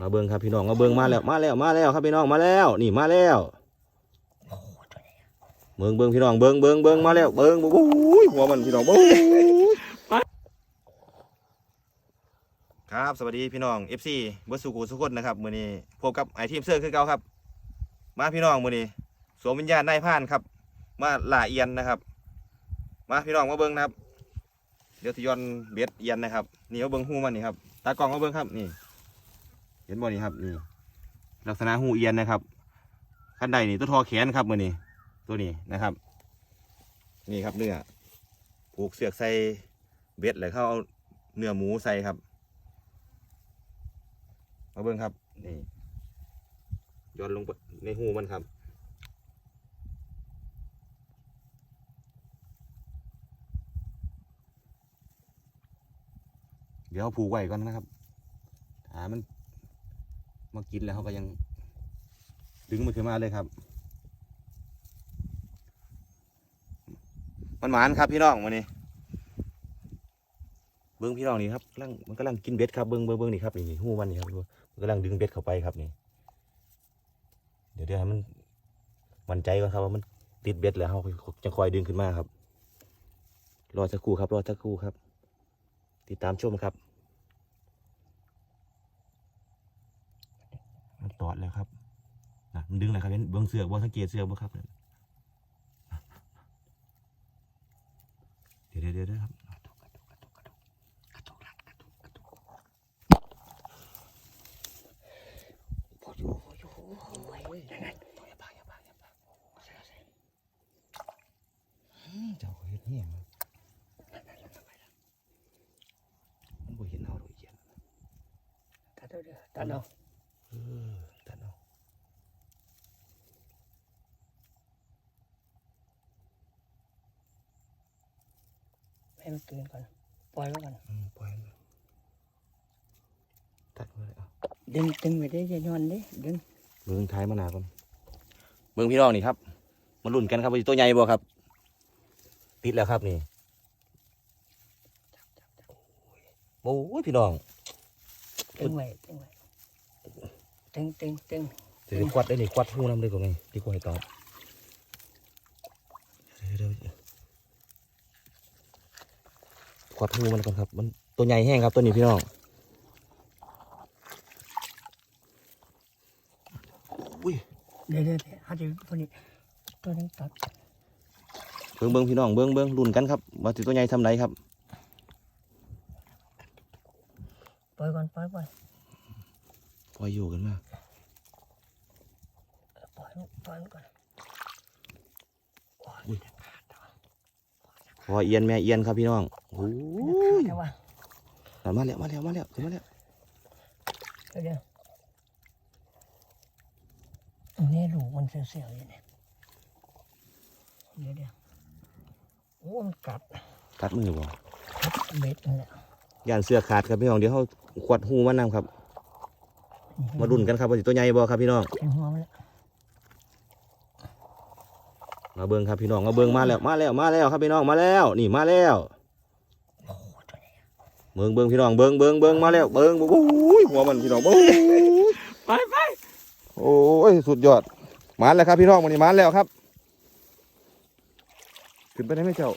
มาเบิ้งครับพี่น้องมาเบิ้งมาแล้วมาแล้วมาแล้วครับพี่น้องมาแล้ว นี่มาแล้วเบิ้งเบิ้งพี่น้องเบิ้งเบิ้งเบิ้งมาแล้วเบิ้งโอ้ยหัวมันพี่น้องโอ้ยครับสวัสดีพี่น้อง FC เบิร์สุกูสุคนนะครับมือนี้พบกับไอทีมเสื้อคือเก่าครับ มาพี่น้องมือนี้สวมวิญญาณนายพรานครับ มาหล่าเอียนนะครับ มาพี่น้องมาเบิ้งนะครับ เดี๋ยวทยอนเบ็ดเอียนนะครับนี่มาเบิ้งหูมันนี่ครับตากล้องมาเบิ้งครับนี่ เห็นบ่นี่ครับนี่ลักษณะหูเอียนนะครับขั้นใดนี่ตัวทอแขนครับมือนี่ตัวนี้นะครับ นี่ครับเนื้อผูกเสือกใส่เบ็ดเลยเขาเอาเนื้อหมูใส่ครับมาเบิ่งครับนี่ย้อนลงไปในหูมันครับเดี๋ยวผูกไว้ก่อนนะครับหามัน มากินแล้วเขาก็ยัง ดึงมันขึ้นมาเลยครับมันหมานครับพี่น้องวันนี้เบิ้งพี่น้องนี่ครับกำลังมันกำลังกินเบ็ดครับเบิ้งเบิ้งเบิ้งนี่ครับนี่หูมันนี่ครับมันกำลังดึงเบ็ดเข้าไปครับนี่ เดี๋ยวเดี๋ยวให้มันมันใจก่อนครับว่ามันติดเบ็ดแล้วเขาจะคอยดึงขึ้นมาครับรอสักครู่ครับรอสักครู่ครับ ติดตามชมครับ มันตอ ดแล้วครับนะมันดึงเลยครับเห็นเบื้องเสือกบื้องสังเกตเสือกบ่ครับเดี๋ยวเดี๋ยวเดี๋ยวครับตัดเจ้าเห็นเหี้ยมันมันบ่เห็นเอาดอเหี้ยตัดเอาเด้อตัดเอา เออตัดเอา ให้มันตื่นก่อน ปล่อยไว้ก่อนอืมปล่อยมันตัดมาเลยเอาดึงดึงไปได้จะย้อนเด้ดึงเบิ่งท้ายมะนาวก่อนเบิ่งพี่น้องนี่ครับมาลุ้นกันครับว่าสิตัวใหญ่บ่ครับ ติดแล้วครับนี่โอ้ยพี่น้องดึงไว้ดึงไว้ดึงดึงดึงเดี๋ยวควัดได้นี่ควัดหูน้ำเลยก่อนไงดีกว่าให้ตอบเดี๋ยวเดี๋ยว ควัดหูมันก่อนครับ มันตัวใหญ่แห้งครับตัวนี้พี่น้องอุ้ยเดี๋ยวเดี๋ยวเดี๋ยวหาจะตัวนี้ตัวนี้ตัดเบิ้งเบิ้งพี่น้องเบิ้งเบิ้งลุ้นกันครับว่าสิตัวใหญ่ทำไรครับปล่อยก่อนปล่อยปล่อยปล่อยอยู่กันมาปล่อยปล่อยมันก่อน พอเอียนแม่เอียนครับพี่น้องโอ้ยแต่ว่านั่นมาแล้วมาแล้วมาแล้วถึงมาแล้วเดี๋ยวเดี๋ยวอันนี้ลูกมันเสียวๆอยู่เนี่ยเดี๋ยวเดี๋ยวโอ้มันกัดกัดมือบ่กัดเบ็ดนั่นแหละย่านเสื้อขาดครับพี่น้องเดี๋ยวเขาขวัดหูมันนำครับ มาดุนกันครับว่าสิตัวใหญ่บ่ครับพี่น้องเป็นหัวมันแล้ว มาเบิ้งครับพี่น้องมาเบิ้งมาแล้วมาแล้วมาแล้วครับพี่น้องมาแล้ว นี่มาแล้วโอ้ตัวนี้เบิ้งเบิ้งพี่น้องเบิ้งเบิ้งเบิ้งมาแล้วเบิ้งโอ้ยหัวมันพี่น้องโอ้ยไปไปโอ้ยสุดยอดมาแล้วครับพี่น้องวันนี้มาแล้วครับขึ้นไปได้ไหมเจ้า